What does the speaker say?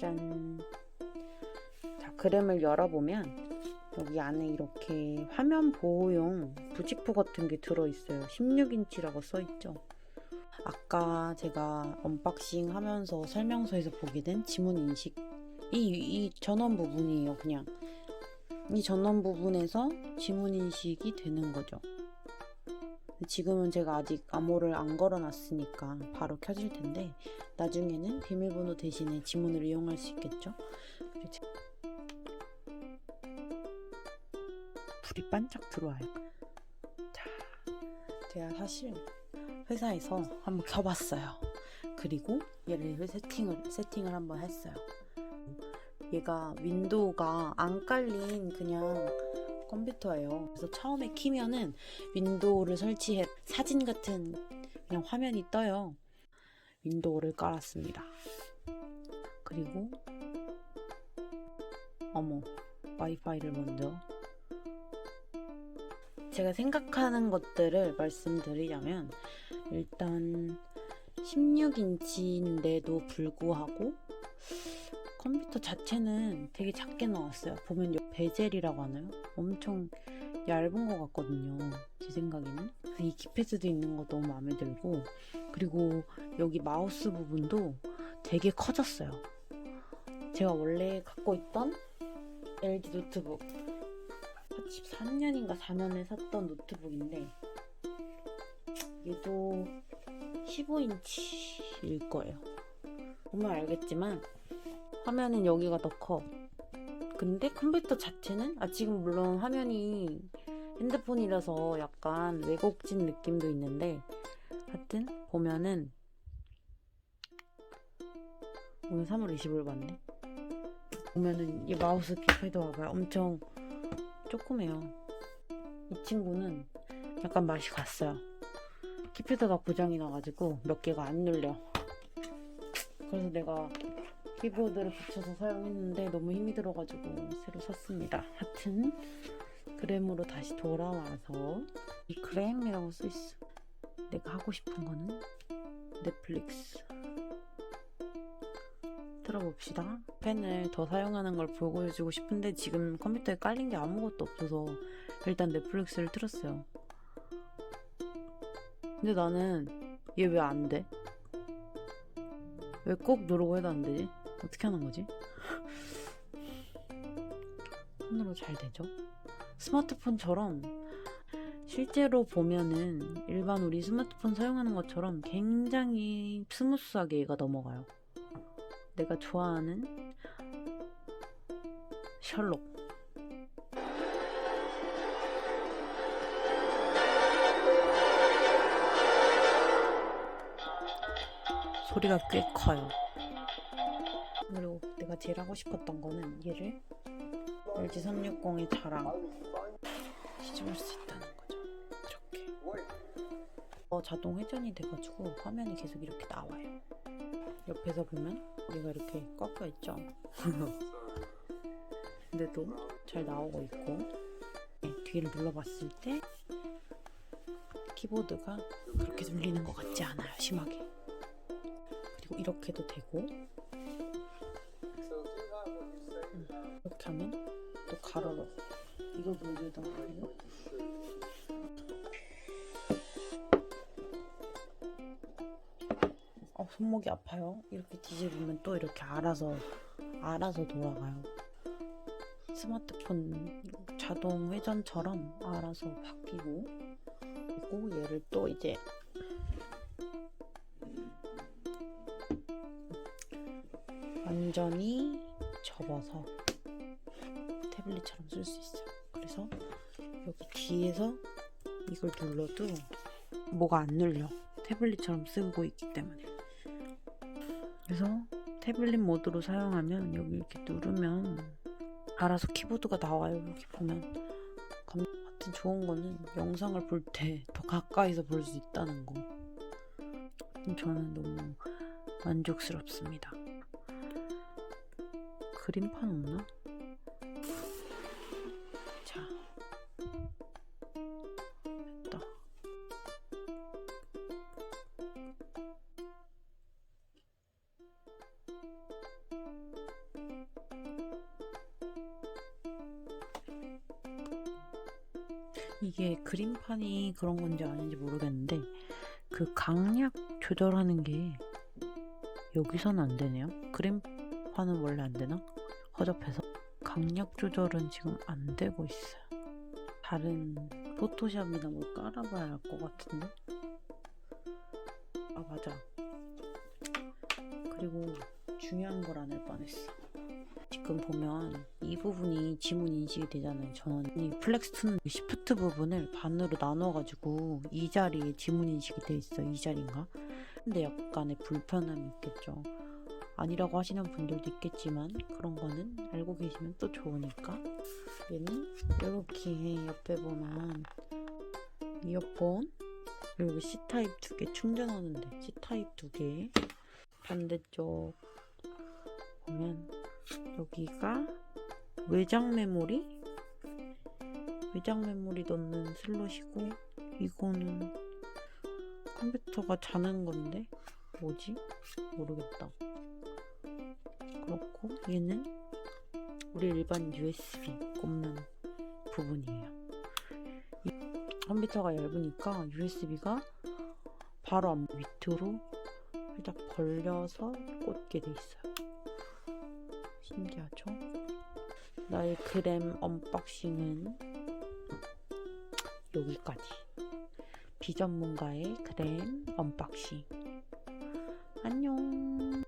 짠. 자, 그램을 열어보면 여기 안에 이렇게 화면 보호용 부직포 같은 게 들어있어요. 16인치라고 써있죠. 아까 제가 언박싱 하면서 설명서에서 보게 된 지문 인식 이, 이 전원 부분이에요. 그냥 이 전원 부분에서 지문 인식이 되는 거죠. 지금은 제가 아직 암호를 안 걸어놨으니까 바로 켜질 텐데 나중에는 비밀번호 대신에 지문을 이용할 수 있겠죠. 불이 반짝 들어와요. 자, 제가 사실 회사에서 한번 켜봤어요. 그리고 얘를 세팅을 세팅을 한번 했어요. 얘가 윈도우가 안 깔린 그냥 컴퓨터예요. 그래서 처음에 키면은 윈도우를 설치해 사진 같은 그냥 화면이 떠요. 윈도우를 깔았습니다. 그리고 어머 와이파이를 먼저 제가 생각하는 것들을 말씀드리자면 일단 16인치인데도 불구하고 컴퓨터 자체는 되게 작게 나왔어요. 보면 요 베젤이라고 하나요? 엄청 얇은 것 같거든요. 제 생각에는. 이 키패드도 있는 거 너무 마음에 들고 그리고 여기 마우스 부분도 되게 커졌어요. 제가 원래 갖고 있던 LG 노트북 13년인가 4년에 샀던 노트북인데 얘도 15인치일 거예요. 보면 알겠지만 화면은 여기가 더 커. 근데 컴퓨터 자체는 아 지금 물론 화면이 핸드폰이라서 약간 왜곡진 느낌도 있는데 하여튼 보면은 오늘 3월 20일 봤네. 보면은 이 마우스 키패드 봐봐요. 엄청 조그매요. 이 친구는 약간 맛이 갔어요. 키패드가 고장이 나가지고 몇 개가 안 눌려. 그래서 내가 키보드를 붙여서 사용했는데 너무 힘이 들어가지고 새로 샀습니다. 하여튼 그램으로 다시 돌아와서 이 그램이라고 써있어. 내가 하고 싶은 거는 넷플릭스. 틀어봅시다. 펜을 더 사용하는 걸 보여주고 싶은데 지금 컴퓨터에 깔린 게 아무것도 없어서 일단 넷플릭스를 틀었어요. 근데 나는 얘 왜 안 돼? 왜 꼭 누르고 해도 안 되지? 어떻게 하는 거지? 손으로 잘 되죠? 스마트폰처럼 실제로 보면은 일반 우리 스마트폰 사용하는 것처럼 굉장히 스무스하게 얘가 넘어가요. 내가 좋아하는 셜록. 소리가 꽤 커요. 그리고 내가 제일 하고 싶었던 거는 얘를 LG 360의 자랑 뒤집을 수 있다는 거죠. 이렇게. 어, 자동 회전이 돼가지고 화면이 계속 이렇게 나와요. 옆에서 보면 얘가 이렇게 꺾여 있죠. 근데도 잘 나오고 있고 네, 뒤를 눌러봤을 때 키보드가 그렇게 눌리는 것 같지 않아요. 심하게. 그리고 이렇게도 되고 이렇게 하면 또 가로로 이걸 보여주던 거예요. 어, 손목이 아파요. 이렇게 뒤집으면 또 이렇게 알아서 알아서 돌아가요. 스마트폰 자동 회전처럼 알아서 바뀌고 그리고 얘를 또 이제 완전히 접어서 태블릿처럼 쓸 수 있어요. 그래서 여기 뒤에서 이걸 눌러도 뭐가 안 눌려. 태블릿처럼 쓰고 있기 때문에. 그래서 태블릿 모드로 사용하면 여기 이렇게 누르면 알아서 키보드가 나와요. 여기 보면. 감- 하여튼 좋은 거는 영상을 볼 때 더 가까이서 볼 수 있다는 거. 저는 너무 만족스럽습니다. 그림판 없나? 이게 그림판이 그런 건지 아닌지 모르겠는데 그 강약 조절하는 게 여기서는 안 되네요. 그림판은 원래 안 되나? 허접해서 강약 조절은 지금 안 되고 있어요. 다른 포토샵이나 뭐 깔아봐야 할 것 같은데. 아 맞아. 그리고 중요한 걸 안 할 뻔했어. 지금 보면 이 부분이 지문 인식이 되잖아요. 저는 이 플렉스2는 시프트 부분을 반으로 나눠가지고 이 자리에 지문 인식이 돼 있어. 이 자리인가? 근데 약간의 불편함이 있겠죠. 아니라고 하시는 분들도 있겠지만 그런 거는 알고 계시면 또 좋으니까 얘는 이렇게 옆에 보면 이어폰 그리고 C타입 두 개 충전하는데 C타입 두 개 반대쪽 보면 여기가 외장 메모리? 외장 메모리 넣는 슬롯이고 이거는 컴퓨터가 자는 건데 뭐지? 모르겠다. 그렇고 얘는 우리 일반 USB 꼽는 부분이에요. 이 컴퓨터가 얇으니까 USB가 바로 앞 밑으로 살짝 벌려서 꽂게 돼 있어요 신기하죠? 나의 그램 언박싱은 여기까지. 비전문가의 그램 언박싱. 안녕.